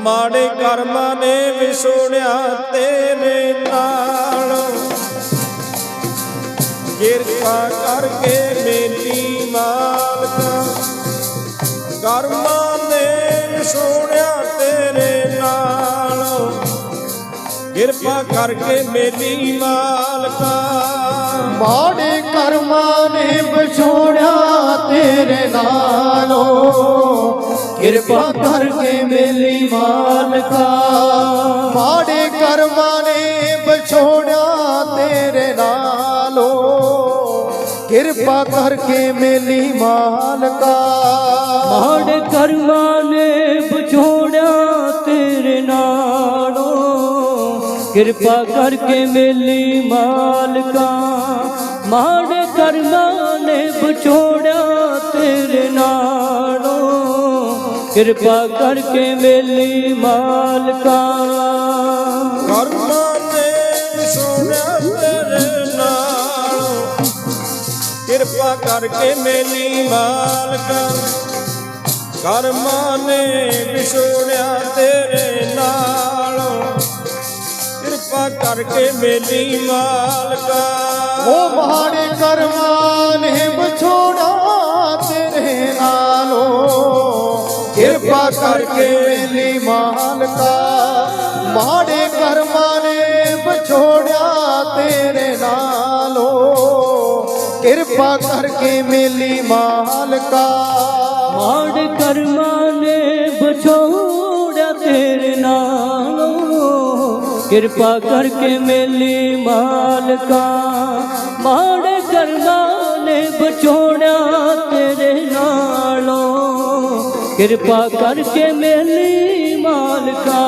ਮਾੜੇ ਕਰਮਾਂ ਨੇ ਵਿਛੋੜਿਆ ਤੇਰੇ ਨਾਲ। ਕਿਰਪਾ ਕਰਕੇ ਮੇਰੀ ਮਾਲਕਾ, ਕਰਮਾਂ ਨੇ ਵਿਛੋੜਿਆ ਤੇਰੇ ਨਾਲ। ਕਿਰਪਾ ਕਰਕੇ ਮੇਰੀ ਮਾਲਕਾ। ਮਾੜੇ ਕਰਮਾਂ ਨੇ ਵਿਛੋੜਿਆ ਤੇਰੇ ਨਾਲ। ਕਿਰਪਾ ਕਰਕੇ ਮੇਰੀ ਮਾਲਕਾ ਮਾੜੇ ਕਰਮਾਂ ਨੇ ਵਿਛੋੜਿਆ ਤੇਰੇ ਨਾਲੋਂ। ਕਿਰਪਾ ਕਰਕੇ ਮੇਰੀ ਮਾਲਕਾ ਮਾੜੇ ਕਰਮਾਂ ਨੇ ਵਿਛੋੜਿਆ ਤੇਰੇ ਨਾਲੋਂ। ਕਿਰਪਾ ਕਰਕੇ ਮੇਲੀ ਮਾਲਕਾ ਮਾੜੇ ਕਰਮਾਂ ਨੇ ਕਿਰਪਾ ਕਰਕੇ ਮੇਲੀ ਮਾਲਕਾ। ਕਰਮਾਂ ਨੇ ਵਿਛੋੜਿਆ ਤੇਰੇ ਨਾਲ। ਕਿਰਪਾ ਕਰਕੇ ਮੇਰੀ ਮਾਲਕਾ। ਕਰਮਾਂ ਨੇ ਵਿਛੋੜਿਆ ਤੇਰੇ ਨਾਲ। ਕਿਰਪਾ ਕਰਕੇ ਮੇਰੀ ਮਾਲਕਾ। ਕਰਕੇ ਮੇਰੀ ਮਾਲਕਾ ਮਾੜੇ ਕਰਮਾਂ ਨੇ ਵਿਛੋੜਿਆ ਤੇਰੇ ਨਾਲੋਂ। ਕਿਰਪਾ ਕਰਕੇ ਮੇਰੀ ਮਾਲਕਾ ਮਾੜੇ ਕਰਮਾਂ ਨੇ ਵਿਛੋੜਿਆ ਤੇਰੇ ਨਾਲੋਂ। ਕਿਰਪਾ ਕਰਕੇ ਮੇਲੀ ਮਾਲਕਾ ਮਾੜੇ ਕਰਮਾਂ ਨੇ ਵਿਛੋੜਿਆ ਕਿਰਪਾ ਕਰਕੇ ਮੇਲੀ ਮਾਲਕਾ